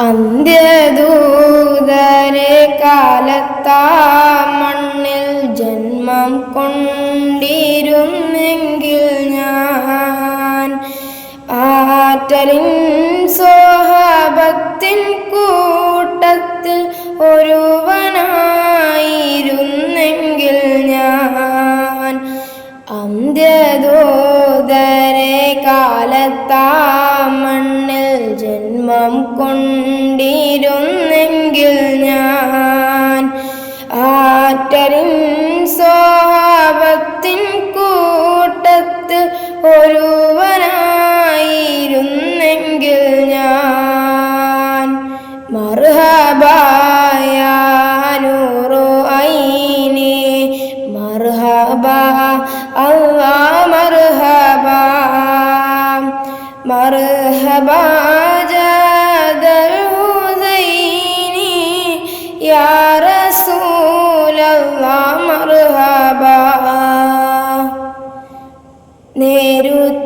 അന്ത്യദൂതരെ കാലത്താ മണ്ണിൽ ജന്മം കൊണ്ടിരുന്നെങ്കിൽ ഞാൻ ആറ്റലിൻ സോഹഭക്തിൻ കൂട്ടത്തിൽ ഒരുവനായിരുന്നെങ്കിൽ ഞാൻ അന്ത്യദൂതരെ കാലത്താ മണ്ണിൽ ജന്മം കൊണ്ടിരുന്നെങ്കിൽ ഞാൻ ആറ്ററിൻ സ്വഭാവത്തിൻ കൂട്ടത്ത് ഒരുവനായിരുന്നെങ്കിൽ ഞാൻ മർഹബായൂറു ഐനി മർഹബ അല്ലാ മർഹബ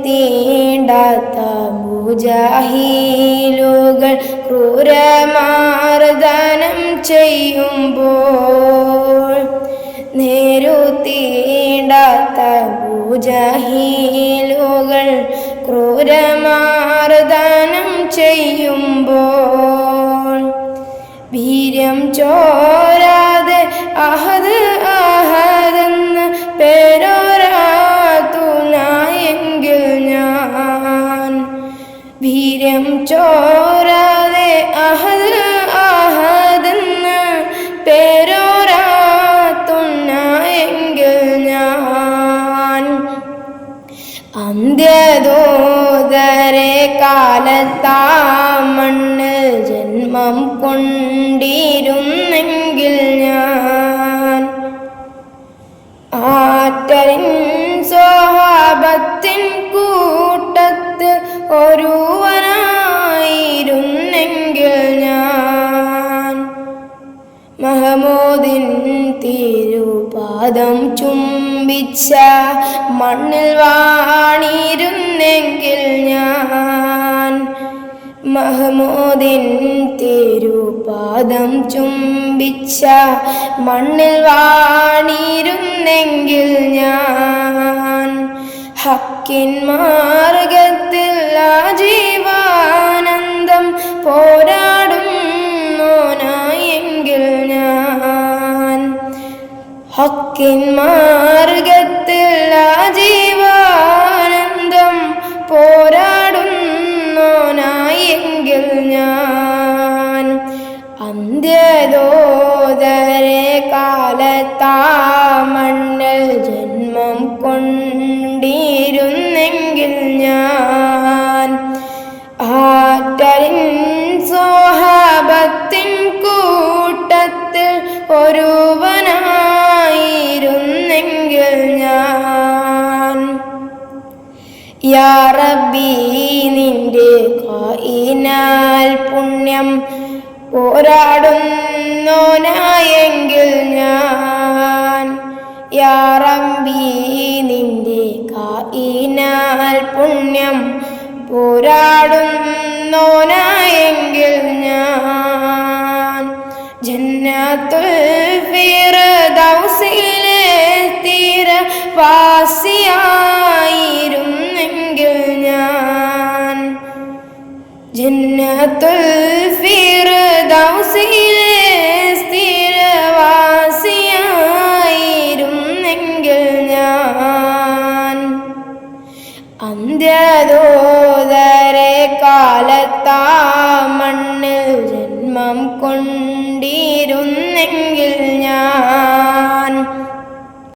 നേരുത്തീണ്ടാത്ത മുജാഹീലുകൾ ക്രൂരമാർദ്ദനം ചെയ്യുമ്പോൾ നേരുത്തീണ്ടാത്ത മുജാഹീലുകൾ ക്രൂരമാർദ്ദനം ചെയ്യുമ്പോൾ വീര്യം ചോരാതെ അഹദ് അഹദെന്ന് പേരോരാത്തുനായെങ്കിൽ ഞാൻ വീര്യം ചോരാതെ അന്ത്യദോദരെ കാലത്താ മണ്ണ് ജന്മം കൊണ്ടിരുന്നെങ്കിൽ മഹമൂദിൻ തിരുപാദം ചുംബിച്ച മണ്ണിൽ വാണിരുന്നെങ്കിൽ ഞാൻ. മഹമൂദിൻ തിരുപാദം ചുംബിച്ച മണ്ണിൽ വാണിരുന്നെങ്കിൽ ഞാൻ. ഹക്കിൻ മാർഗത്തിൽ ആജീവാനന്ദം ഹക്കിൻ മാർഗത്തിൽ ആജീവാനന്ദം പോരാടുന്നോനായെങ്കിൽ ഞാൻ അന്ത്യദോദരെ കാലത്താ ജന്മം കൊണ്ടിരുന്നെങ്കിൽ യാ റബ്ബി നിന്റെ കായിനാൽ പുണ്യം പോരാടുന്നോനായെങ്കിൽ ഞാൻ. യാ റബ്ബി നിന്റെ കായിനാൽ പുണ്യം പോരാടുന്നോനായെങ്കിൽ ഞാൻ. ജന്നത്തുൽ ഫിർദൗസിലെ തീരവാസിയായിരുന്നെങ്കിൽ സ്ഥിരവാസിയായിരുന്നെങ്കിൽ ഞാൻ. അന്ത്യദോദരെ കാലത്താ മണ്ണിൽ ജന്മം കൊണ്ടിരുന്നെങ്കിൽ ഞാൻ.